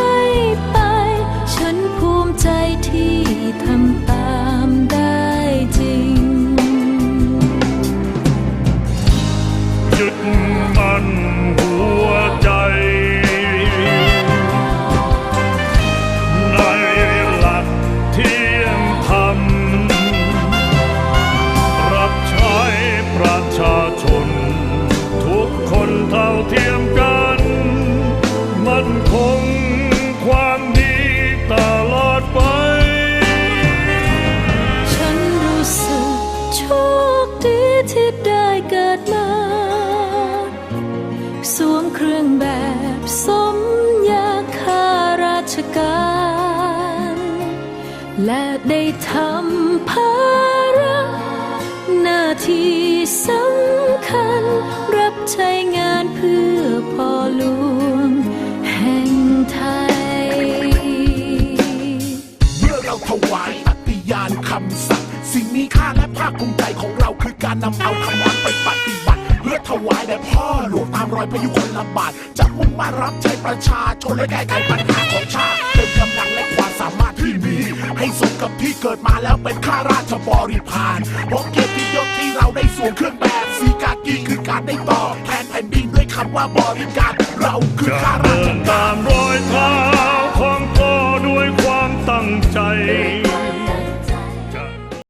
้ กคนเท่าเทียมกัน มันคงความดีตลอดไป ฉันรู้สึกโชคดีที่ได้เกิดมา สวมเครื่องแบบสมยาคาราชการ และได้ทำภาระหน้าที่สำ ใช้งานเพื่อพอหลวงแห่งไทย เมื่อเราถวายปฏิญาณคำสัตย์สิ่งมีค่าและภาคภูมิใจของเราคือการนำเอาคำนั้นไปปฏิบัติ เพื่อถวายแด่พ่อหลวงตามรอยพยุคลบาทจะมุ่งมารับใช้ประชาชนและแก้ไขปัญหาของชาติเติมกำลังและความสามารถที่มี ให้สมกับที่เกิดมาแล้วเป็นข้าราชบริพารเพราะเกียรติยศที่เราได้สวมเครื่องแบบ กีคือการได้ตอบแทนแผ่นดินด้วยคำว่าบริการ เราคือจะข้าราเดิชนการ